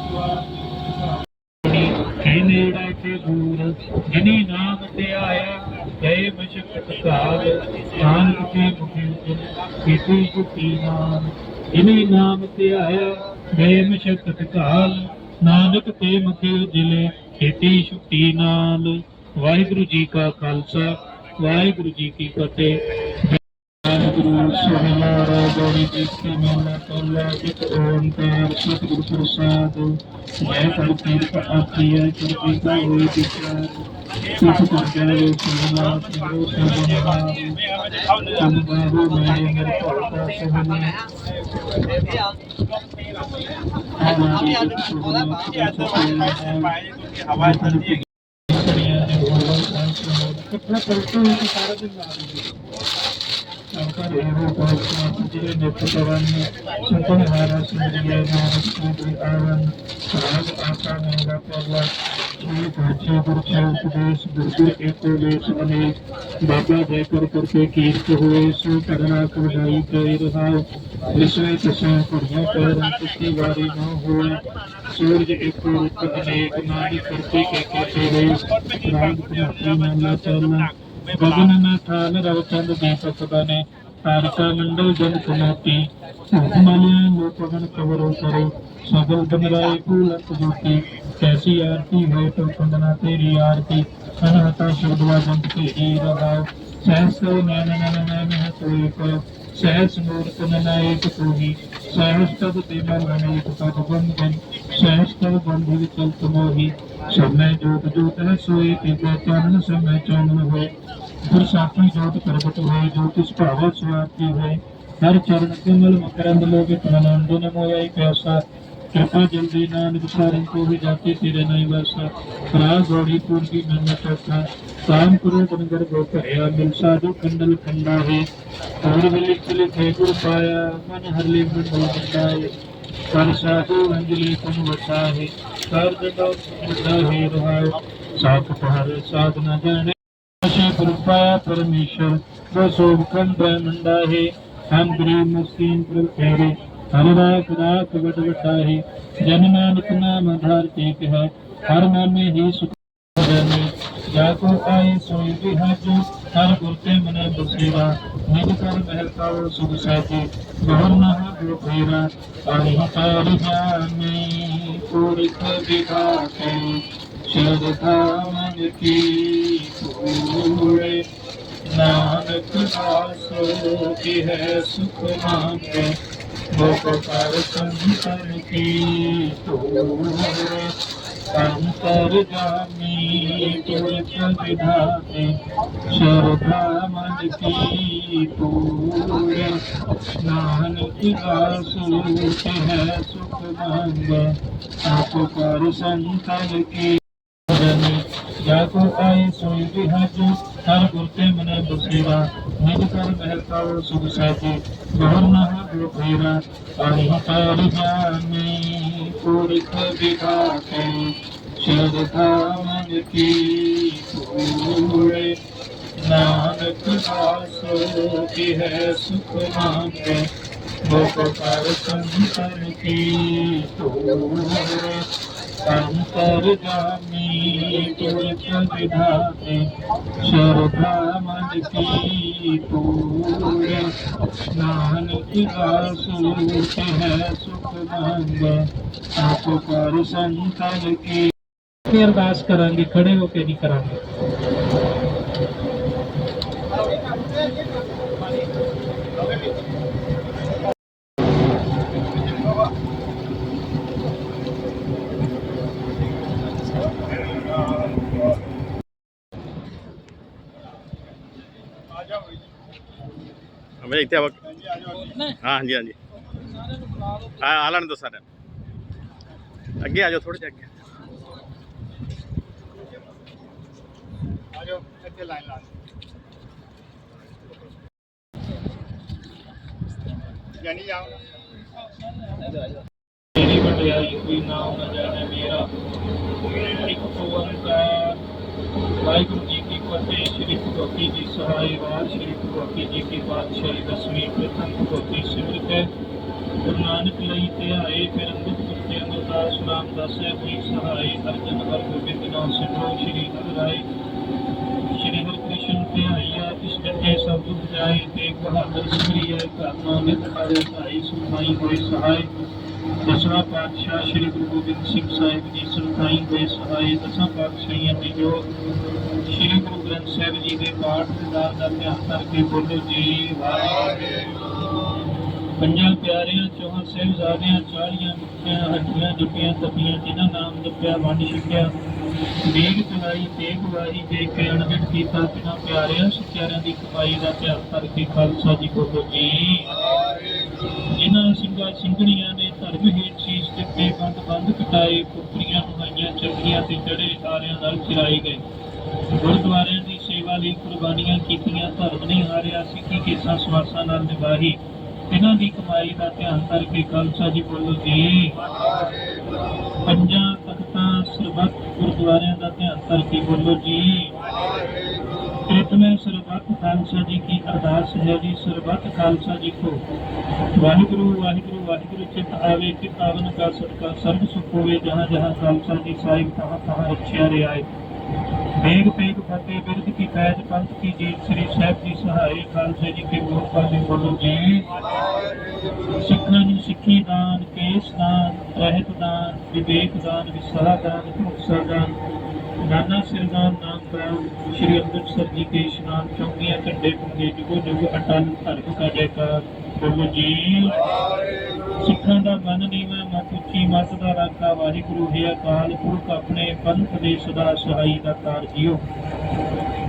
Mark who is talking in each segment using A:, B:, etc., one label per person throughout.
A: ਨਵਾਂ ਇੱਕ ਵਾਰ ਦੂਰ ਜਿਨੀ ਨਾਮ ਤੇ ਆਇਆ ਗਏ ਮਸ਼ਕਤ ਕਾਲ ਨਾਨਕ ਕੇ ਮੁਖੀ ਕੀਤੀ ਕੁਤੀ ਨਾਮ। ਜਿਨੀ ਨਾਮ ਤੇ ਆਇਆ ਗਏ ਮਸ਼ਕਤ ਕਾਲ ਨਾਨਕ ਤੇ ਮੁਖੀ ਜਿਲੇ ਕੀਤੀ ਛੁੱਟੀ ਨਾਲ। ਵਾਹਿਗੁਰੂ ਜੀ ਕਾ ਖਾਲਸਾ, ਵਾਹਿਗੁਰੂ ਜੀ ਕੀ ਫਤਿਹ। ਗੁਰੂ ਸੋਹਣਾ ਗੋਰੀ ਜੀ ਕੀ ਮੇਲਾ ਤੋਲਾ ਜਿਤ ਓੰਕਾਰ ਸਤਿਗੁਰ ਪ੍ਰਸਾਦ ਜੈ ਕਰ ਕੀਰਤ ਆਪੀ ਹੈ ਕਿਰਪੀ ਕਾ ਹੋਈ ਵਿਚਾਰ ਸਿੱਖ ਕਰਦਾ ਸੋਹਣਾ ਸਿਰੋ ਸਭਨਾ ਤਨ ਬਾਹੂ ਮੇਰੇ ਮੇਰੇ ਭਗਤਾ ਸੋਹਣਾ ਹਵਾ ਚਲਦੀ ਹੈ ਕਿਤਨਾ ਕਰਤੇ ਹੋ ਕਿ ਸਾਰਾ ਦਿਨ ਲਾ ਦਿੰਦੇ ਸੰਕਰ ਇਹੋ ਪਾਸਨਾ ਜਿਹੜੇ ਨਿਤਕਰਨ ਸੰਤਨ ਹਾਰਾ ਸਿੰਦਰੀਏ ਨਾਮ ਸ੍ਰੀ ਆਵਨ ਰਾਗ ਆਸਾ ਮੇਰਾ ਪਰਲਾ ਇਹ ਪਾਛੇ ਗੁਰਚੇ ਉਪਦੇਸ਼ ਗੁਰੂ ਏਕੋ ਦੇਸ਼ ਅਨੇਕ ਬਾਬਾ ਜੈ ਕਰਕੇ ਕੀਰਤ ਹੋਏ ਸੋ ਕਰਨਾ ਕਵਡਾਈ ਕੈ ਰਹਾਉ ਵਿਸਵੇ ਤਸੇ ਕੁੜੀਆਂ ਪੈਰਾਂ ਕਿਸੀ ਵਾਰੀ ਨਾ ਹੋਏ ਸੂਰਜ ਏਕੋ ਰੁਕ ਅਨੇਕ ਨਾਹੀ ਕਰਕੇ ਕੇ ਕੇ ਤੇਰੇ ਰਾਗ ਪ੍ਰਾਪਤੀ ਮਨ ਚੱਲਣਾ ਗਗਨ ਨ ਥਾਲ ਰਵ ਚੰਦ ਦੀਪਕ ਬਨੇ ਤਾਰਿਕਾ ਮੰਡਲ ਜਨ ਕੁਮੋਤੀ ਹੁਕਮਲਿਆ ਸਗਲ ਬੰਦਰਾਏ ਕੂਲਤ ਜੋਤੀ। ਕੈਸੀ ਆਰਤੀ ਹੋਏ ਤੋ ਕੰਦਨਾ ਤੇਰੀ ਆਰਤੀ। ਅਨਹਤਾ ਸ਼ਬਦਵਾ ਜੰਤ ਕੇ ਈ ਰਹਾਉ ਸਹਿਸ ਨੈਨ ਨੈਨ ਨੈਨ ਹੈ ਤੋਈ ਕੋ ਸਹਿਸ ਮੂਰਤ ਨਨਾਇਕ ਤੋਹੀ ਸਹਿਸ ਤਦ ਤੇ ਮਨ ਅਨੇਕ ਪਦ ਬੰਧਨ ਸਹਿਸ ਤਦ ਬੰਧਿ ਮੋਹੀ, ਸਮੈ ਜੋਤ ਜੋਤ ਹੈ ਸੋਈ ਤੇ ਚਾਨਣ ਸਮੈ ਚਾਨਣ ਹੋਏ। ਗੁਰ ਸਾਖੀ ਜੋਤ ਪ੍ਰਗਟ ਹੋਏ ਜੋਤਿ ਭਾਵ ਸੁਆਤੀ ਹੋਏ। ਹਰ ਚਰਨ ਕਮਲ ਮਕਰੰਦ ਲੋਕੇ ਤਨੰਦੋ ਨ ਮੋਇ ਪਿਆਸਾ ਕਿਰਪਾ ਜਲਦੀ ਨਾਨਕ ਸਾਰਿ ਕੋ ਵੀ ਜਾਤੀ ਤੇਰੇ ਨਹੀਂ ਵਸਾ ਰਾਜ ਗੋੜੀ ਪੂਰਗੀ ਮਨ ਚੋਖਾ ਕਾਮ ਕਰੋ ਬਨਗਰ ਗੋ ਭਰਿਆ ਮਿਲ ਸਾਧੂ ਕੰਡਲ ਕੰਡਾ ਹੈ। ਹੋਰ ਵਿਲੇ ਚਲੇ ਥੇ ਗੁਰ ਪਾਇਆ, ਮਨ ਹਰਲੇ ਮਨ ਬੰਦਾਏ ਕਰ ਸਾਧੂ ਅੰਜਲੀ ਤਨ ਵਸਾ ਹੈ। ਕਰ ਜਦੋ ਮੁੰਡਾ ਹੈ ਰਹਾਉ ਸਾਖ ਪਹਰ ਸਾਧ ਨ ਜਾਣੇ ਅਸ਼ੇ ਕਿਰਪਾ ਪਰਮੇਸ਼ਰ, ਜੋ ਸੋਭ ਖੰਡ ਬ੍ਰਹਮੰਡਾ ਹੈ। ਹਮ ਗਰੀਬ ਮਸਕੀਨ ਪ੍ਰਭ ਤੇਰੇ। ਹਰਿ ਰਾਖ ਰਾਖ ਵਡ ਵਟਾਹੀ ਜਨ ਨਾਨਕ ਨਾਮ ਆਧਾਰ ਟੇਕ ਹੈ ਹਰ ਨਾਮੇ ਹੀ ਸੁਖ ਜਨੇ ਜਾ ਕੋ ਆਏ ਸੋਈ ਬਿਹਜ ਹਰ ਗੁਰ ਤੇ ਮਨੇ ਬਸੇਰਾ ਨਿਜ ਕਰ ਮਹਿਲ ਕਾਵ ਸੁਖ ਸਾਚੇ, ਬਹੁਰ ਨਾ ਹੋ ਫੇਰਾ। ਆਹੀ ਤਾਰ ਜਾਨੇ ਕੋਰਿਕ ਵਿਖਾਤੇ ਸ਼ਰਧਾ ਮਨ ਕੀ ਪੂਰੇ ਨਾਨਕ ਆਸੋ ਕੀ ਹੈ ਸੁਖ ਮੰਗੇ ਮੁਖ ਕਰ ਸੰਤਨ ਕੀ ਤੋਰੇ ਅੰਤਰ ਜਾਮੀ ਤੁਰ ਵਿਧਾਤੇ ਸ਼ਰਧਾ ਮਨ ਕੀ ਪੂਰੇ ਨਾਨਕ ਆਸੋ ਕੀ ਹੈ ਸੁਖ ਮੰਗੇ ਮੁਖ ਕਰ ਜਾ ਕੋ ਆਏ ਸੋਈ ਵੀ ਹਜ ਹਰ ਗੁਰ ਤੇ ਮਨੇ ਬਸੇਰਾ ਨਿਜ ਕਰ ਮਹਿਲ ਕਾਉ ਸੁਖ ਸਾਚੀ, ਮਹਰ ਨਾ ਹੋ ਫੇਰਾ ਆਹੀ ਤਾਰ ਜਾਣੀ ਪੁਰਖ ਵਿਖਾਤੇ, ਸ਼ਰਦ ਕਾਮਨ ਕੀ ਪੂਰੇ ਨਾਨਕ ਆਸੋ ਕੀ ਹੈ ਸੁਖ ਮਾਤੇ ਮੋਕ ਕਰ ਸੰਤਨ ਕੀ ਤੋਰੇ अंतर्जामी तुलक विधाते श्रद्धा मन की पूर नानक दासूत है सुख मंग आप कर संतन की अरदास करांगे खड़े होके नहीं करांगे
B: ਮੇਰੇ ਇੱਥੇ ਆਵਾ ਹਾਂ ਹਾਂਜੀ ਹਾਂਜੀ। ਆ ਆ ਲੈਣ ਦੋ ਸਾਰੇ ਅੱਗੇ ਆ ਜਾਓ ਥੋੜੇ ਜਿਹਾ ਅੱਗੇ।
C: ਆਜੋ ਇੱਥੇ ਲਾਈਨ ਲਾ ਜਾਨੀ ਜਾਓ
A: ਤੇਰੀ ਵਡਿਆਈ ਕੋਈ ਨਾ ਜਾਣੇ ਮੇਰਾ ਇੱਕ ਓੰਕਾਰ ਵਾਹਿਗੁਰੂ ਜੀ ਕੀ ਸ੍ਰੀ ਭਗਵਤੀ ਜੀ ਸਹਾਇ ਸ੍ਰੀ ਭਗਵਤੀ ਜੀ ਕੀ ਪਾਤਸ਼ਾਹੀ ਦਸਵੀਂ ਪ੍ਰਥਮ ਭਗਵਤੀ ਸਿਮਰਤ ਹੈ। ਗੁਰੂ ਨਾਨਕ ਲਈ ਧਿਆਏ ਫਿਰ ਅੰਮ੍ਰਿਤ ਗੁਰਤੇ ਅਮਰਦਾਸ ਨਾਮ ਦਸੈ ਕੋਈ ਸਹਾਇ ਅਰਜਨ ਹਰ ਗੋਬਿੰਦ ਨਾਮ ਸਿਮਰੋ ਸ੍ਰੀ ਹਰਿ ਸ਼੍ਰੀ ਹਰਿ ਕ੍ਰਿਸ਼ਨ ਧਿਆਈਆ, ਇਸ ਕੱਟੇ ਸਭ ਦੁਖ ਜਾਏ ਤੇਗ ਬਹਾਦਰ ਸਿਮਰਿਐ ਕਰਨਾ ਨਿਤ ਹਰਿ ਧਾਈ ਸੁਖਾਈ ਹੋਏ ਸਹਾਇ ਦਸਵਾਂ ਪਾਤਸ਼ਾਹ ਸ੍ਰੀ ਗੁਰੂ ਗੋਬਿੰਦ ਸਿੰਘ ਸਾਹਿਬ ਜੀ ਸਰਤਾਈ ਦੇ ਸਹਾਇ ਦਸਾਂ ਪਾਤਸ਼ਾਹੀਆਂ ਨੇ ਜੋ ਸ੍ਰੀ ਗੁਰੂ ਗ੍ਰੰਥ ਸਾਹਿਬ ਜੀ ਦੇ ਪਾਠ ਦਾ ਦਾ ਧਿਆਨ ਕਰਕੇ ਬੋਲੋ ਜੀ, ਵਾਹਿਗੁਰੂ। ਪੰਜਾਂ ਪਿਆਰਿਆਂ, ਚੌਹਾਂ ਸਾਹਿਬਜ਼ਾਦਿਆਂ, ਚਾਲੀਆਂ ਮੁਖੀਆਂ ਹੱਡੀਆਂ ਜੁਟੀਆਂ ਤਪੀਆਂ, ਜਿਨ੍ਹਾਂ ਨਾਮ ਜਪਿਆ, ਵੰਡ ਛਕਿਆ ਦੇਗ ਚਲਾਈ, ਤੇਗ ਵਾਹੀ ਦੇ ਕੇ ਅਣਗਿਣਤ ਕੀਤਾ, ਤਿਨਾਂ ਪਿਆਰਿਆਂ, ਸਚਿਆਰਿਆਂ ਦੀ ਕਮਾਈ ਦਾ ਧਿਆਨ ਕਰਕੇ ਖਾਲਸਾ ਜੀ ਬੋਲੋ ਜੀ। ਜਿਨ੍ਹਾਂ ਸਿੰਘਾਂ ਸਿੰਘਣੀਆਂ ਨੇ ਧਰਮ ਹੇਠ ਸੀਸ ਦਿੱਤੇ, ਬੰਦ ਬੰਦ ਕਟਾਏ ਪੁੱਤਰੀਆਂ ਨੁਹਾਈਆਂ ਚੱਕੀਆਂ ਤੇ ਚੜੇ ਤਾਰਿਆਂ ਨਾਲ ਚਿਰਾਏ ਗਏ। ਗੁਰਦੁਆਰਿਆਂ ਦੀ ਸੇਵਾ ਲਈ ਕੁਰਬਾਨੀਆਂ ਕੀਤੀਆਂ, ਧਰਮ ਨਹੀਂ ਹਾਰਿਆ, ਸਿੱਖੀ ਕੇਸਾਂ ਸਵਾਸਾਂ ਨਾਲ ਨਿਭਾਹੀ। ਇਹਨਾਂ ਦੀ ਕਮਾਈ ਦਾ ਧਿਆਨ ਕਰਕੇ ਖਾਲਸਾ ਜੀ ਬੋਲੋ ਜੀ। ਪੰਜਾਂ ਤਖਤਾਂ ਸਰਬੱਤ ਗੁਰਦੁਆਰਿਆਂ ਦਾ ਧਿਆਨ ਕਰਕੇ ਬੋਲੋ ਜੀ। ਪ੍ਰਥਮੇ ਸਰਬੱਤ ਖਾਲਸਾ ਜੀ ਕੀ ਅਰਦਾਸ ਹੈ ਜੀ, ਸਰਬੱਤ ਖਾਲਸਾ ਜੀ ਕੋ। ਵਾਹਿਗੁਰੂ ਵਾਹਿਗੁਰੂ ਵਾਹਿਗੁਰੂ, ਚਿਤ ਆਵੇ ਕਿ ਪਾਵਨ ਕਾ ਸਦਕਾ, ਸਰਬ ਸੁਖ ਹੋਵੇ, ਜਹਾਂ ਜਹਾਂ ਖਾਲਸਾ ਜੀ ਸਾਹਿਬ ਤਹਾਂ ਤਹਾਂ ਰੱਖਿਆ ਰਿਆਏ ਬੇਗ ਬੇਗ ਫਤਿਹ, ਬਿਰਧ ਕੀ ਪੈਜ, ਪੰਥ ਕੀ ਜੀਤ, ਸ੍ਰੀ ਸਾਹਿਬ ਜੀ ਸਹਾਇ ਖਾਲਸੇ ਜੀ ਕੇ ਗੁਰੂ ਪਾਲੇ ਬੋਲੋ ਜੀ। ਸਿੱਖਾਂ ਨੂੰ ਸਿੱਖੀ ਦਾਨ, ਕੇਸ ਦਾਨ, ਰਹਿਤ ਦਾਨ, ਵਿਵੇਕ ਦਾਨ, ਵਿਸਹਾ ਦਾਨ ਮੁਕਸਾ ਦਾਨ ਨਾਨਾ ਸਿਰਦਾਨ ਨਾਮ ਪ੍ਰਾਨ ਸ਼੍ਰੀ ਅੰਮ੍ਰਿਤਸਰ ਜੀ ਕੇ ਇਸ਼ਨਾਨ ਚੌਂਕੀਆਂ, ਝੰਡੇ ਪੁੰਗੇ ਜੁਗੋ ਜੁਗ ਅਟਲ ਧਰਮ ਕਾ ਜੈਕਾਰ ਬੋਲੋ ਜੀ। ਸਿੱਖਾਂ ਦਾ ਮਨ ਨੀਵਾ ਮਤ ਉੱਚੀ, ਮਤ ਦਾ ਰਾਖਾ, ਵਾਹਿਗੁਰੂ, ਹੈ ਅਕਾਲ ਪੁਰਖ, ਆਪਣੇ ਪੰਥ ਦੇ ਸਦਾ ਸਹਾਈ ਦਾ ਕਾਰ ਜੀਓ।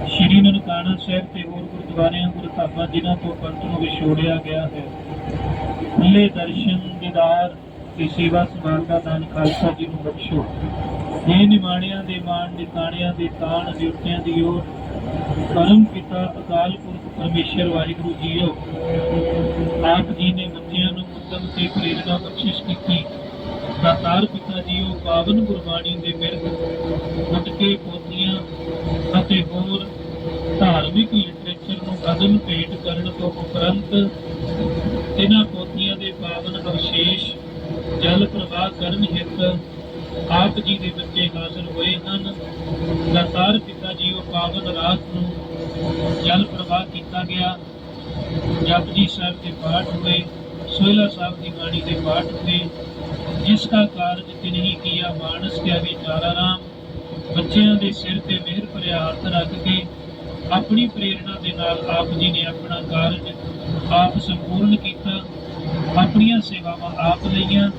A: ਸ਼੍ਰੀ ਨਨਕਾਣਾ ਸਾਹਿਬ ਤੇ ਹੋਰ ਗੁਰਦੁਆਰਿਆਂ, ਗੁਰਧਾਮਾਂ, ਜਿਨ੍ਹਾਂ ਤੋਂ ਪੰਥ ਨੂੰ ਵਿਛੋੜਿਆ ਗਿਆ ਹੈ। ਖੁੱਲੇ ਦਰਸ਼ਨ ਦੀਦਾਰ ਤੇ ਸੇਵਾ ਸੰਭਾਲ ਦਾ ਦਾਨ ਖਾਲਸਾ ਜੀ ਨੂੰ ਬਖਸ਼ੋ। ਇਹ ਨਿਮਾਣਿਆਂ ਦੇ ਮਾਣ, ਨਿਤਾਣਿਆਂ ਦੇ ਤਾਣ ਦਿਉਟਿਆਂ ਦੀ ਓਟ ਪਰਮ ਪਿਤਾ ਅਕਾਲ ਪੁਰਖ ਪਰਮੇਸ਼ਰ ਵਾਹਿਗੁਰੂ ਜੀਓ। ਆਪ ਜੀ ਨੇ ਬੱਚਿਆਂ ਨੂੰ ਉਦਮ ਤੇ ਪ੍ਰੇਰਣਾ ਬਖਸ਼ਿਸ਼ ਕੀਤੀ। ਦਾਤਾਰ ਪਿਤਾ ਜੀ ਜੀਓ, ਪਾਵਨ ਗੁਰਬਾਣੀ ਦੇ ਮਿਰਗ ਗੁਟਕੇ ਪੋਥੀਆਂ ਅਤੇ ਹੋਰ ਧਾਰਮਿਕ ਲਿਟਰੇਚਰ ਨੂੰ ਅਦਨ ਭੇਟ ਕਰਨ ਤੋਂ ਉਪਰੰਤ ਇਹਨਾਂ ਪੋਥੀਆਂ ਦੇ ਪਾਵਨ ਅਵਸ਼ੇਸ਼ ਜਲ ਪ੍ਰਵਾਹ ਕਰਨ ਹਿੱਤ ਆਪ ਜੀ ਦੇ ਬੱਚੇ ਹਾਜ਼ਰ ਹੋਏ ਹਨ। ਲਗਾਤਾਰ ਪਿਤਾ ਜੀ, ਉਹ ਪਾਵਨ ਰਾਤ ਨੂੰ ਜਲ ਪ੍ਰਵਾਹ ਕੀਤਾ ਗਿਆ। ਜਪਜੀ ਸਾਹਿਬ ਦੇ ਪਾਠ ਹੋਏ, ਸੋਹਿਲਾ ਸਾਹਿਬ ਦੀ ਬਾਣੀ ਦੇ ਪਾਠ ਹੋਏ। ਜਿਸ ਦਾ ਕਾਰਜ ਤਿਨਹੀ ਕੀਆ ਮਾਨਸ ਕਿਆ ਵਿਚਾਰਾ ਰਾਮ। ਬੱਚਿਆਂ ਦੇ ਸਿਰ ਤੇ ਮਿਹਰ ਭਰਿਆ ਹੱਥ ਰੱਖ ਕੇ ਆਪਣੀ ਪ੍ਰੇਰਣਾ ਦੇ ਨਾਲ ਆਪ ਜੀ ਨੇ ਆਪਣਾ ਕਾਰਜ ਆਪ ਸੰਪੂਰਨ ਕੀਤਾ। ਆਪਣੀਆਂ ਸੇਵਾਵਾਂ ਆਪ ਲਈਆਂ।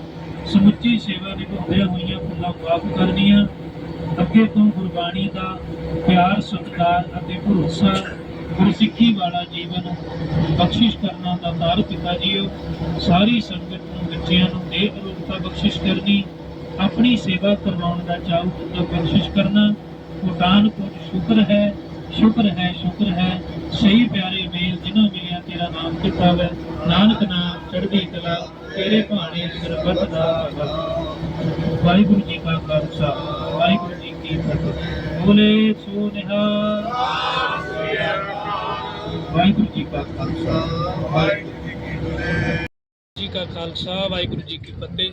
A: ਸਮੁੱਚੀ ਸੇਵਾ ਨਿਭਾਉਂਦਿਆਂ ਹੋਈਆਂ ਫੁੱਲਾਂ ਮੁਆਫ ਕਰਨੀਆਂ। ਅੱਗੇ ਤੋਂ ਗੁਰਬਾਣੀ ਦਾ ਪਿਆਰ, ਸਤਿਕਾਰ ਅਤੇ ਭਰੋਸਾ ਗੁਰਸਿੱਖੀ ਵਾਲਾ ਜੀਵਨ ਬਖਸ਼ਿਸ਼ ਕਰਨਾ ਦਾ ਤਾਰ ਪਿਤਾ ਜੀਓ। ਸਾਰੀ ਸੰਗਤ ਨੂੰ ਬੱਚਿਆਂ ਨੂੰ ਦੇ ਅਰੋਗਤਾ ਬਖਸ਼ਿਸ਼ ਕਰਨੀ, ਆਪਣੀ ਸੇਵਾ ਕਰਵਾਉਣ ਦਾ ਚਾਹੂ ਪੁੱਤਰ ਬਖਸ਼ਿਸ਼ ਕਰਨਾ। ਭੂਟਾਨ ਕੋ ਸ਼ੁਕਰ ਹੈ। ਸ਼ੁਕਰ ਹੈ ਸ਼ੁਕਰ ਹੈ। ਸਹੀ ਪਿਆਰੇ ਮੇਲ ਜਿਨ੍ਹਾਂ ਮਿਲਿਆ, ਤੇਰਾ ਨਾਮ ਕੀਤਾ ਵੈ ਨਾਨਕ ਨਾਮ, ਚੜ੍ਹਦੀ ਕਲਾ, ਤੇਰੇ ਭਾਣੇ ਸਰਬੱਤ ਦਾ ਭਲਾ ਵਾਹਿਗੁਰੂ ਜੀ ਕਾ ਖਾਲਸਾ, ਵਾਹਿਗੁਰੂ ਜੀ ਕੀ ਫਤਿਹ। ਬੋਲੇ ਸੋ ਨਿਹਾਲ। ਵਾਹਿਗੁਰੂ ਜੀ ਕਾ ਖਾਲਸਾ, ਵਾਹਿਗੁਰੂ ਜੀ ਕਾ ਖਾਲਸਾ, ਵਾਹਿਗੁਰੂ ਜੀ ਕੀ ਫਤਿਹ।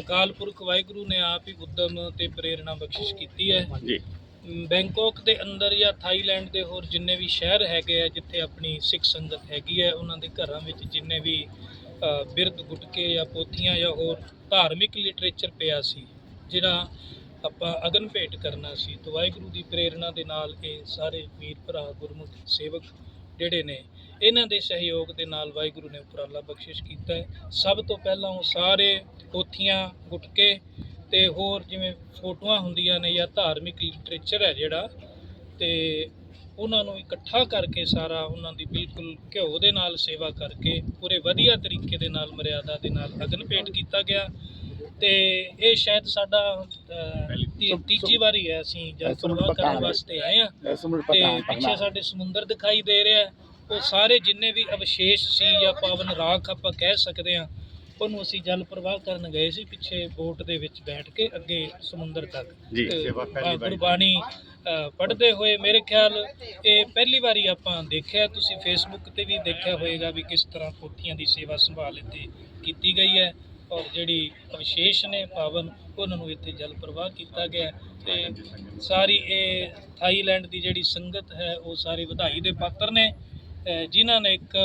A: ਅਕਾਲ ਪੁਰਖ ਵਾਹਿਗੁਰੂ ਨੇ ਆਪ ਹੀ ਉਦਮ ਤੇ ਪ੍ਰੇਰਣਾ ਬਖਸ਼ਿਸ਼ ਕੀਤੀ ਹੈ।
B: ਜੀ।
A: ਬੈਂਕੋਕ ਦੇ ਅੰਦਰ ਜਾਂ ਥਾਈਲੈਂਡ ਦੇ ਹੋਰ ਜਿੰਨੇ ਵੀ ਸ਼ਹਿਰ ਹੈਗੇ ਆ, ਜਿੱਥੇ ਆਪਣੀ ਸਿੱਖ ਸੰਗਤ ਹੈਗੀ ਹੈ ਉਹਨਾਂ ਦੇ ਘਰਾਂ ਵਿੱਚ ਜਿੰਨੇ ਵੀ ਬਿਰਧ ਗੁਟਕੇ ਜਾਂ ਪੋਥੀਆਂ ਜਾਂ ਹੋਰ ਧਾਰਮਿਕ ਲਿਟਰੇਚਰ ਪਿਆ ਸੀ, ਜਿਹੜਾ ਆਪਾਂ ਅਗਨ ਭੇਟ ਕਰਨਾ ਸੀ, ਤਾਂ ਵਾਹਿਗੁਰੂ ਦੀ ਪ੍ਰੇਰਣਾ ਦੇ ਨਾਲ ਇਹ ਸਾਰੇ ਵੀਰ ਭਰਾ, ਗੁਰਮੁਖ ਸੇਵਕ ਜਿਹੜੇ ਨੇ, ਇਹਨਾਂ ਦੇ ਸਹਿਯੋਗ ਦੇ ਨਾਲ ਵਾਹਿਗੁਰੂ ਨੇ ਉਪਰਾਲਾ ਬਖਸ਼ਿਸ਼ ਕੀਤਾ ਹੈ। ਸਭ ਤੋਂ ਪਹਿਲਾਂ ਉਹ ਸਾਰੇ ਪੋਥੀਆਂ, ਗੁਟਕੇ ਤੇ ਹੋਰ ਜਿਵੇਂ ਫੋਟੋਆਂ ਹੁੰਦੀਆਂ ਨੇ ਜਾਂ ਧਾਰਮਿਕ ਲਿਟਰੇਚਰ ਹੈ ਜਿਹੜਾ ਤੇ ਉਹਨਾਂ ਨੂੰ ਇਕੱਠਾ ਕਰਕੇ ਸਾਰਾ ਉਹਨਾਂ ਦੀ ਬਿਲਕੁਲ ਘਿਓ ਦੇ ਨਾਲ ਸੇਵਾ ਕਰਕੇ ਪੂਰੇ ਵਧੀਆ ਤਰੀਕੇ ਦੇ ਨਾਲ ਮਰਿਆਦਾ ਦੇ ਨਾਲ ਅਗਨ ਭੇਟ ਕੀਤਾ ਗਿਆ। ਤੇ ਇਹ ਸ਼ਾਇਦ ਸਾਡਾ ਤੀ- ਤੀਜੀ ਵਾਰੀ ਹੈ ਅਸੀਂ ਜਲ ਪ੍ਰਵਾਹ ਕਰਨ ਵਾਸਤੇ ਆਏ ਆ ਤੇ ਪਿੱਛੇ ਸਾਡੇ ਸਮੁੰਦਰ ਦਿਖਾਈ ਦੇ ਰਿਹਾ ਹੈ। ਉਹ ਸਾਰੇ ਜਿੰਨੇ ਵੀ ਅਵਸ਼ੇਸ਼ ਸੀ ਜਾਂ ਪਾਵਨ ਰਾਖ ਆਪਾਂ ਕਹਿ ਸਕਦੇ ਆ ਉਹਨੂੰ ਅਸੀਂ ਜਲ ਪ੍ਰਵਾਹ ਕਰਨ ਗਏ ਸੀ ਪਿੱਛੇ ਬੋਟ ਦੇ ਵਿੱਚ ਬੈਠ ਕੇ ਅੱਗੇ ਸਮੁੰਦਰ ਤੱਕ।
B: ਜੀ,
D: ਸੇਵਾ ਪਹਿਲੀ ਵਾਰੀ।
A: ਗੁਰਬਾਣੀ ਪੜ੍ਹਦੇ ਹੋਏ ਮੇਰੇ ਖਿਆਲ ਇਹ ਪਹਿਲੀ ਵਾਰੀ ਆਪਾਂ ਦੇਖਿਆ ਤੁਸੀਂ ਫੇਸਬੁੱਕ ਤੇ ਵੀ ਦੇਖਿਆ ਹੋਵੇਗਾ ਵੀ ਕਿਸ ਤਰ੍ਹਾਂ ਪੋਥੀਆਂ ਦੀ ਸੇਵਾ ਸੰਭਾਲ ਇੱਥੇ ਕੀਤੀ ਗਈ ਹੈ ਔਰ ਜਿਹੜੀ ਅਵਸ਼ੇਸ਼ ਨੇ ਪਾਵਨ ਉਹਨਾਂ ਨੂੰ ਇੱਥੇ ਜਲ ਪ੍ਰਵਾਹ ਕੀਤਾ ਗਿਆ ਤੇ ਸਾਰੀ ਇਹ ਥਾਈਲੈਂਡ ਦੀ ਜਿਹੜੀ ਸੰਗਤ ਹੈ ਉਹ ਸਾਰੇ ਵਧਾਈ ਦੇ ਪਾਤਰ ਨੇ। ਜਿਨ੍ਹਾਂ ਨੇ ਇੱਕ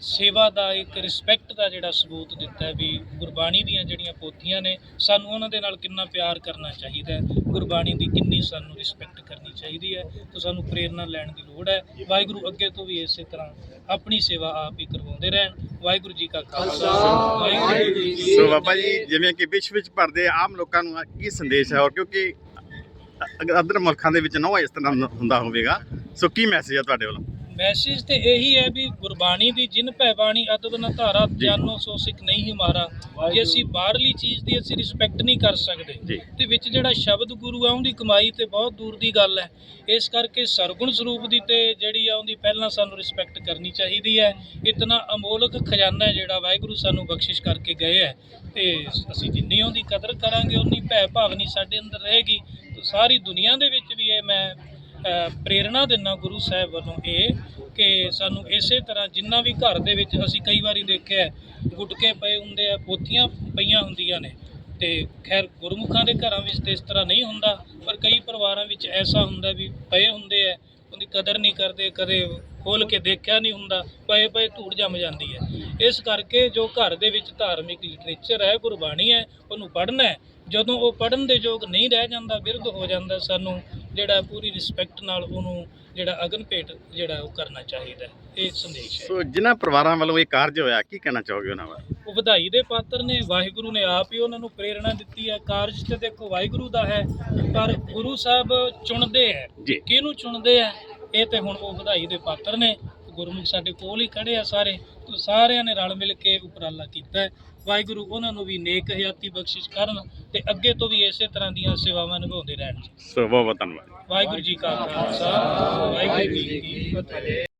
A: ਸੇਵਾ ਦਾ ਇੱਕ ਰਿਸਪੈਕਟ ਦਾ ਜਿਹੜਾ ਸਬੂਤ ਦਿੱਤਾ ਵੀ ਗੁਰਬਾਣੀ ਦੀਆਂ ਜਿਹੜੀਆਂ ਪੋਥੀਆਂ ਨੇ ਸਾਨੂੰ ਉਹਨਾਂ ਦੇ ਨਾਲ ਕਿੰਨਾ ਪਿਆਰ ਕਰਨਾ ਚਾਹੀਦਾ ਹੈ। ਗੁਰਬਾਣੀ ਦੀ ਕਿੰਨੀ ਸਾਨੂੰ ਰਿਸਪੈਕਟ ਕਰਨੀ ਚਾਹੀਦੀ ਹੈ ਤਾਂ ਸਾਨੂੰ ਪ੍ਰੇਰਣਾ ਲੈਣ ਦੀ ਲੋੜ ਹੈ। ਵਾਹਿਗੁਰੂ ਅੱਗੇ ਤੋਂ ਵੀ ਇਸੇ ਤਰ੍ਹਾਂ ਆਪਣੀ ਸੇਵਾ ਆਪ ਹੀ ਕਰਵਾਉਂਦੇ ਰਹਿਣ। ਵਾਹਿਗੁਰੂ ਜੀ ਕਾ ਖਾਲਸਾ। ਵਾਹਿਗੁਰੂ ਜੀ ਕੀ
B: ਸੋ। ਬਾਬਾ ਜੀ ਜਿਵੇਂ ਕਿ ਵਿਸ਼ਵ ਵਿੱਚ ਭਰਦੇ ਆਮ ਲੋਕਾਂ ਨੂੰ ਕੀ ਸੰਦੇਸ਼ ਹੈ? ਔਰ ਕਿਉਂਕਿ ਅਦਰ ਮੁਲਕਾਂ ਦੇ ਵਿੱਚ ਨਾ ਇਸ ਤਰ੍ਹਾਂ ਹੁੰਦਾ ਹੋਵੇਗਾ ਸੋ ਕੀ ਮੈਸੇਜ ਹੈ ਤੁਹਾਡੇ ਵੱਲੋਂ?
A: ਮੈਸੇਜ ਤੇ ਇਹੀ ਹੈ ਵੀ ਗੁਰਬਾਣੀ ਦੀ ਜਿਨ ਭੈ ਬਾਣੀ ਅਦਬ ਨਾ ਧਾਰਾ ਜਾਨੋ ਸੋ ਸਿੱਖ ਨਹੀਂ ਹਮਾਰਾ ਜੇ ਅਸੀਂ ਬਾਹਰਲੀ ਚੀਜ਼ ਦੀ ਅਸੀਂ ਰਿਸਪੈਕਟ ਨਹੀਂ ਕਰ ਸਕਦੇ। ਤੇ ਵਿੱਚ ਜਿਹੜਾ ਸ਼ਬਦ ਗੁਰੂ ਆ ਉਹਦੀ ਕਮਾਈ ਤੇ ਬਹੁਤ ਦੂਰ ਦੀ ਗੱਲ ਹੈ। ਇਸ ਕਰਕੇ ਸਰਗੁਣ ਸਰੂਪ ਦੀ ਤੇ ਜਿਹੜੀ ਆ ਉਹਦੀ ਪਹਿਲਾਂ ਸਾਨੂੰ ਰਿਸਪੈਕਟ ਕਰਨੀ ਚਾਹੀਦੀ ਹੈ। ਇਤਨਾ ਅਮੋਲਕ ਖਜ਼ਾਨਾ ਹੈ ਜਿਹੜਾ ਵਾਹਿਗੁਰੂ ਸਾਨੂੰ ਬਖਸ਼ਿਸ਼ ਕਰਕੇ ਗਏ ਹੈ। ਤੇ ਅਸੀਂ ਜਿੰਨੀ ਉਹਦੀ ਕਦਰ ਕਰਾਂਗੇ ਉਨੀ ਭੈ ਭਾਵਨੀ ਸਾਡੇ ਅੰਦਰ ਰਹੇਗੀ। ਸਾਰੀ ਦੁਨੀਆ ਦੇ ਵਿੱਚ ਵੀ ਇਹ ਮੈਂ ਪ੍ਰੇਰਣਾ ਦਿੰਦਾ ਗੁਰੂ ਸਾਹਿਬ ਵੱਲੋਂ ਇਹ ਕਿ ਸਾਨੂੰ ਇਸੇ ਤਰ੍ਹਾਂ ਜਿੰਨਾ ਵੀ ਘਰ ਦੇ ਵਿੱਚ ਅਸੀਂ ਕਈ ਵਾਰੀ ਦੇਖਿਆ ਗੁਟਕੇ ਪਏ ਹੁੰਦੇ ਆ, ਪੋਥੀਆਂ ਪਈਆਂ ਹੁੰਦੀਆਂ ਨੇ ਤੇ ਖੈਰ ਗੁਰਮੁਖਾਂ ਦੇ ਘਰਾਂ ਵਿੱਚ ਤੇ ਇਸ ਤਰ੍ਹਾਂ ਨਹੀਂ ਹੁੰਦਾ, ਪਰ ਕਈ ਪਰਿਵਾਰਾਂ ਵਿੱਚ ਐਸਾ ਹੁੰਦਾ ਵੀ ਪਏ ਹੁੰਦੇ ਆ, ਉਹਦੀ ਕਦਰ ਨਹੀਂ ਕਰਦੇ, ਕਦੇ ਖੋਲ ਕੇ ਦੇਖਿਆ ਨਹੀਂ ਹੁੰਦਾ, ਪਏ ਪਏ ਧੂੜ ਜੰਮ ਜਾਂਦੀ ਹੈ। ਇਸ ਕਰਕੇ ਜੋ ਘਰ ਦੇ ਵਿੱਚ ਧਾਰਮਿਕ ਲਿਟਰੇਚਰ ਹੈ, ਗੁਰਬਾਣੀ ਹੈ, ਉਹਨੂੰ ਪੜ੍ਹਨਾ ਹੈ। ਜਦੋਂ ਉਹ ਪੜਨ ਦੇ ਯੋਗ ਨਹੀਂ ਰਹਿ ਜਾਂਦਾ, ਵਿਰਧ ਹੋ ਜਾਂਦਾ, ਸਾਨੂੰ ਜਿਹੜਾ ਪੂਰੀ ਰਿਸਪੈਕਟ ਨਾਲ ਉਹਨੂੰ ਜਿਹੜਾ ਅਗਨ ਭੇਟ ਜਿਹੜਾ ਉਹ ਕਰਨਾ ਚਾਹੀਦਾ ਹੈ। ਇਹ ਸੰਦੇਸ਼ ਹੈ।
B: ਸੋ ਜਿਨ੍ਹਾਂ ਪਰਿਵਾਰਾਂ ਵੱਲੋਂ ਇਹ ਕਾਰਜ ਹੋਇਆ ਕੀ ਕਹਿਣਾ ਚਾਹੋਗੇ ਉਹਨਾਂ ਬਾਰੇ?
A: ਉਹ ਵਧਾਈ ਦੇ ਪਾਤਰ ਨੇ ਵਾਹਿਗੁਰੂ ਨੇ ਆਪ ਹੀ ਉਹਨਾਂ ਨੂੰ ਪ੍ਰੇਰਣਾ ਦਿੱਤੀ ਹੈ। ਕਾਰਜ ਤੇ ਦੇਖੋ ਵਾਹਿਗੁਰੂ ਦਾ ਹੈ ਪਰ ਗੁਰੂ ਸਾਹਿਬ ਚੁਣਦੇ ਹੈ। ਕਿਹਨੂੰ ਚੁਣਦੇ ਆ ਇਹ ਤੇ ਹੁਣ ਉਹ ਵਧਾਈ ਦੇ ਪਾਤਰ ਨੇ। ਗੁਰਮੁਖ ਸਾਡੇ ਕੋਲ ਹੀ ਖੜੇ ਆ ਸਾਰੇ ਤੇ ਸਾਰਿਆਂ ਨੇ ਰਲ ਮਿਲ ਕੇ ਉਪਰਾਲਾ ਕੀਤਾ ਹੈ। ਵਾਹਿਗੁਰੂ ਉਹਨਾਂ ਨੂੰ ਵੀ ਨੇਕ ਹਯਾਤੀ ਬਖਸ਼ਿਸ਼ ਕਰਨ ਤੇ ਅੱਗੇ ਤੋਂ ਵੀ ਇਸੇ ਤਰ੍ਹਾਂ ਦੀਆਂ ਸੇਵਾਵਾਂ ਨਿਭਾਉਂਦੇ ਰਹਿਣ।
B: ਸੋ ਬਹੁਤ ਬਹੁਤ ਧੰਨਵਾਦ।
A: ਵਾਹਿਗੁਰੂ ਜੀ ਕਾ ਖਾਲਸਾ ਵਾਹਿਗੁਰੂ ਜੀ ਕੀ ਫਤਿਹ।